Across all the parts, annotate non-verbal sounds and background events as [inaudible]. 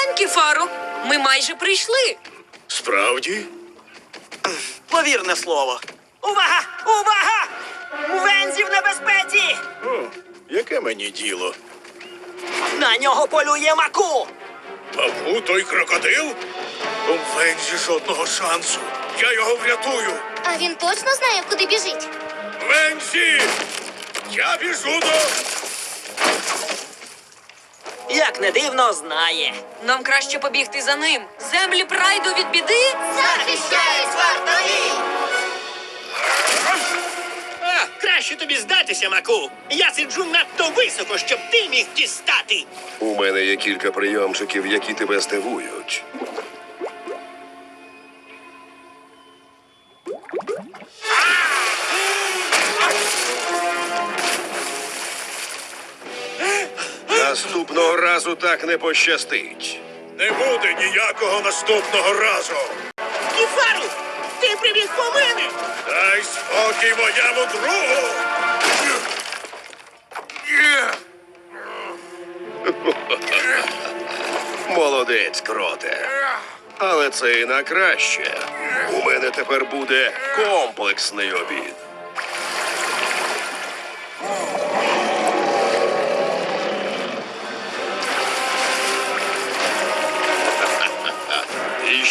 Поглянь, Кефаро, ми майже прийшли. Справді? Повірне слово. Увага! Увага! Вензі в небезпеці! О, яке мені діло? На нього полює маку! Паву той крокодил? У Вензі жодного шансу. Я його врятую. А він точно знає, куди біжить? Вензі! Я біжу до. Як не дивно, знає. Нам краще побігти за ним. Землі прайду від біди. Захищають вартові! А, краще тобі здатися, Маку. Я сиджу надто високо, щоб ти міг дістати. У мене є кілька прийомчиків, які тебе здивують. Наступного разу так не пощастить. Не буде ніякого наступного разу. Кіфару, ти прибіг по мене. Дай спокій моєму другу. [laughs] Молодець, кроте. Але це і на краще. У мене тепер буде комплексний обід.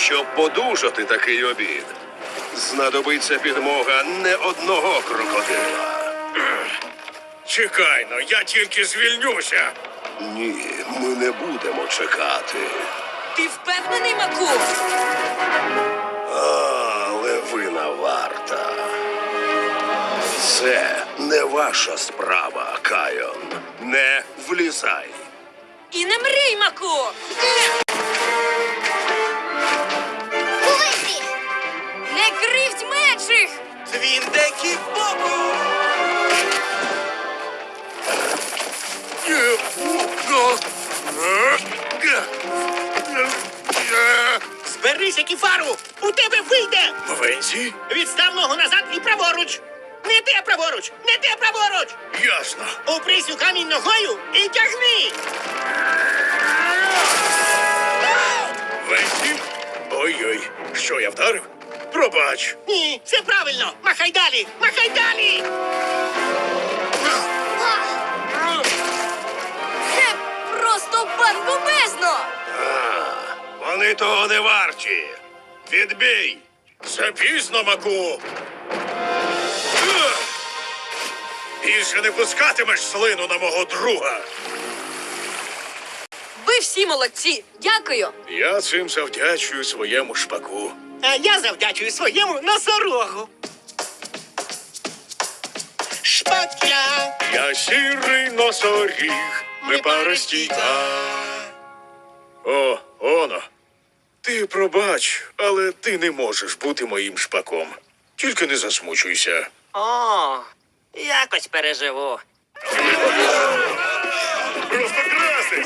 Щоб подужати такий обід, знадобиться підмога не одного крокодила. Чекай но, я тільки звільнюся. Ні, ми не будемо чекати. Ти впевнений, Маку? Але вина варта. Це не ваша справа, Кайон. Не влізай. І не мрій, Маку! Кіфару! У тебе вийде! Вензі? Відстав ногу назад і праворуч! Не те праворуч! Не те праворуч! Ясно. Упрись у камінь ногою і тягни! Вензі? Ой-ой, що я вдарив? Пробач. Ні, все правильно! Махай далі! Махай далі! Вони того не варті. Відбій. Запізно, Маку. Ух! Більше не пускатимеш слину на мого друга. Ви всі молодці! Дякую! Я цим завдячую своєму шпаку. А я завдячую своєму носорогу. Шпакля! Я сірий носоріг, ми пара стійка. О, оно. Ти пробач, але ти не можеш бути моїм шпаком. Тільки не засмучуйся. О, якось переживу. Просто красень!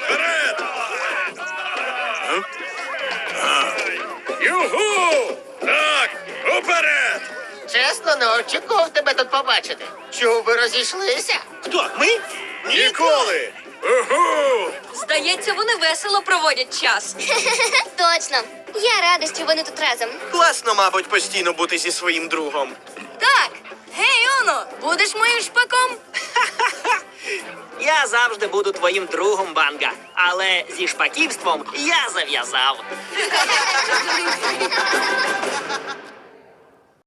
Вперед! Югу! Так, уперед! Чесно, не очікував тебе тут побачити. Чув, ви розійшлися? Хто? Ми? Ніколи! Здається, вони весело проводять час. [laughs] Точно! Я рада, що вони тут разом. Класно, мабуть, постійно бути зі своїм другом. Так! Гей, Оно! Будеш моїм шпаком? [laughs] Я завжди буду твоїм другом, банга. Але зі шпаківством я зав'язав. [laughs]